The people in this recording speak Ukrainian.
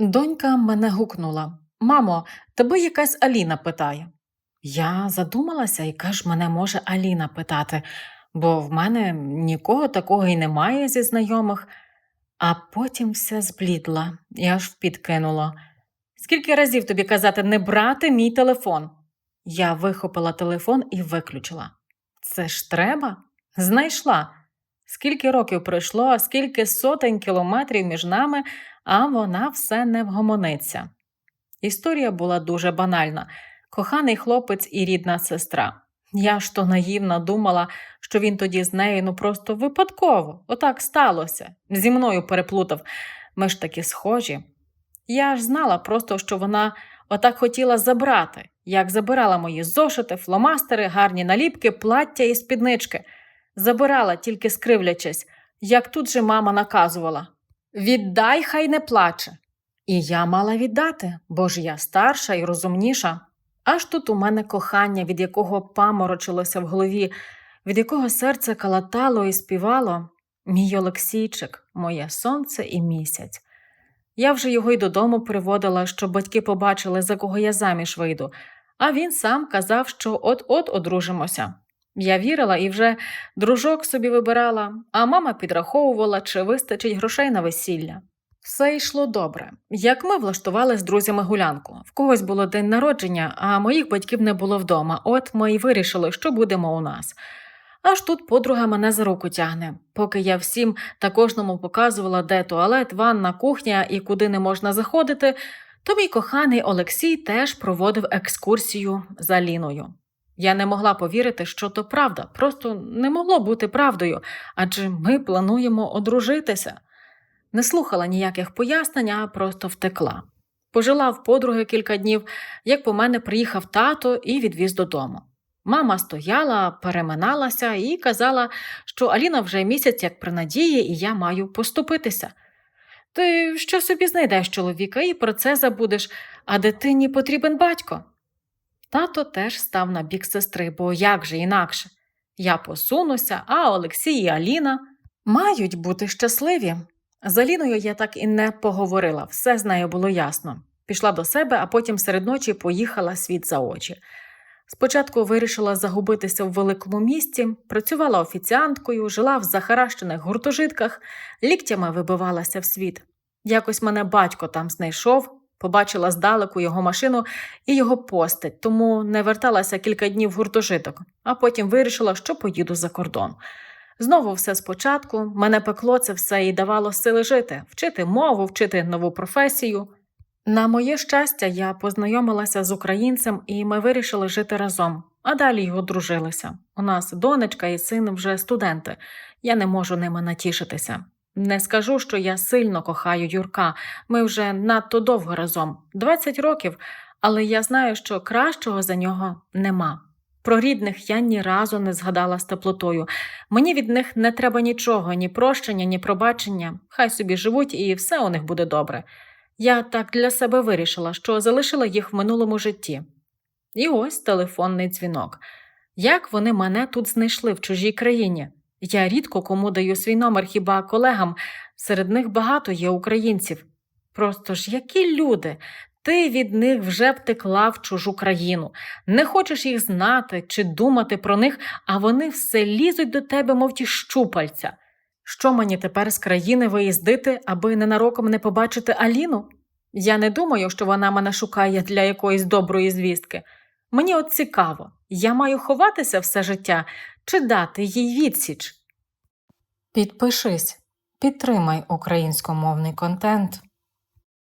Донька мене гукнула. Мамо, тебе якась Аліна питає. Я задумалася, яка ж мене може Аліна питати, бо в мене нікого такого і немає зі знайомих. А потім все зблідла і аж впідкинуло. Скільки разів тобі казати не брати мій телефон? Я вихопила телефон і виключила. Це ж треба? Знайшла. Скільки років пройшло, скільки сотень кілометрів між нами, а вона все не вгомониться. Історія була дуже банальна. Коханий хлопець і рідна сестра. Я ж то наївно думала, що він тоді з нею ну просто випадково, отак сталося. Зі мною переплутав. Ми ж таки схожі. Я ж знала просто, що вона отак хотіла забрати, як забирала мої зошити, фломастери, гарні наліпки, плаття і спіднички. Забирала, тільки скривлячись, як тут же мама наказувала Віддай, хай не плаче. І я мала віддати, бо ж я старша і розумніша. Аж тут у мене кохання, від якого паморочилося в голові, від якого серце калатало і співало. Мій Олексійчик, моє сонце і місяць. Я вже його й додому приводила, щоб батьки побачили, за кого я заміж вийду, а він сам казав, що от-от одружимося. Я вірила і вже дружок собі вибирала, а мама підраховувала, чи вистачить грошей на весілля. Все йшло добре. Як ми влаштували з друзями гулянку. В когось було день народження, а моїх батьків не було вдома. От ми й вирішили, що будемо у нас. Аж тут подруга мене за руку тягне, поки я всім та кожному показувала, де туалет, ванна, кухня і куди не можна заходити, то мій коханий Олексій теж проводив екскурсію за Ліною. Я не могла повірити, що то правда, просто не могло бути правдою, адже ми плануємо одружитися. Не слухала ніяких пояснень, а просто втекла. Пожила в подруги кілька днів, як по мене приїхав тато і відвіз додому. Мама стояла, переминалася і казала, що Аліна вже місяць як при надії, і я маю поступитися. Ти що собі знайдеш чоловіка і про це забудеш, а дитині потрібен батько. Тато теж став на бік сестри, бо як же інакше? Я посунуся, а Олексій і Аліна мають бути щасливі. З Аліною я так і не поговорила, все з нею було ясно. Пішла до себе, а потім серед ночі поїхала світ за очі. Спочатку вирішила загубитися в великому місті, працювала офіціанткою, жила в захаращених гуртожитках, ліктями вибивалася в світ. Якось мене батько там знайшов, побачила здалеку його машину і його постать, тому не верталася кілька днів в гуртожиток, а потім вирішила, що поїду за кордон. Знову все спочатку, мене пекло це все і давало сили жити, вчити мову, вчити нову професію. На моє щастя, я познайомилася з українцем, і ми вирішили жити разом, а далі й одружилися. У нас донечка і син вже студенти. Я не можу ними натішитися. Не скажу, що я сильно кохаю Юрка. Ми вже надто довго разом 20 років, але я знаю, що кращого за нього нема. Про рідних я ні разу не згадала з теплотою. Мені від них не треба нічого, ні прощення, ні пробачення. Хай собі живуть, і все у них буде добре. Я так для себе вирішила, що залишила їх в минулому житті. І ось телефонний дзвінок. Як вони мене тут знайшли в чужій країні? Я рідко кому даю свій номер хіба колегам, серед них багато є українців. Просто ж які люди, ти від них вже втекла в чужу країну, не хочеш їх знати чи думати про них, а вони все лізуть до тебе, мов ті щупальця. Що мені тепер з країни виїздити, аби ненароком не побачити Аліну? Я не думаю, що вона мене шукає для якоїсь доброї звістки. Мені от цікаво, я маю ховатися все життя чи дати їй відсіч? Підпишись, підтримай українськомовний контент.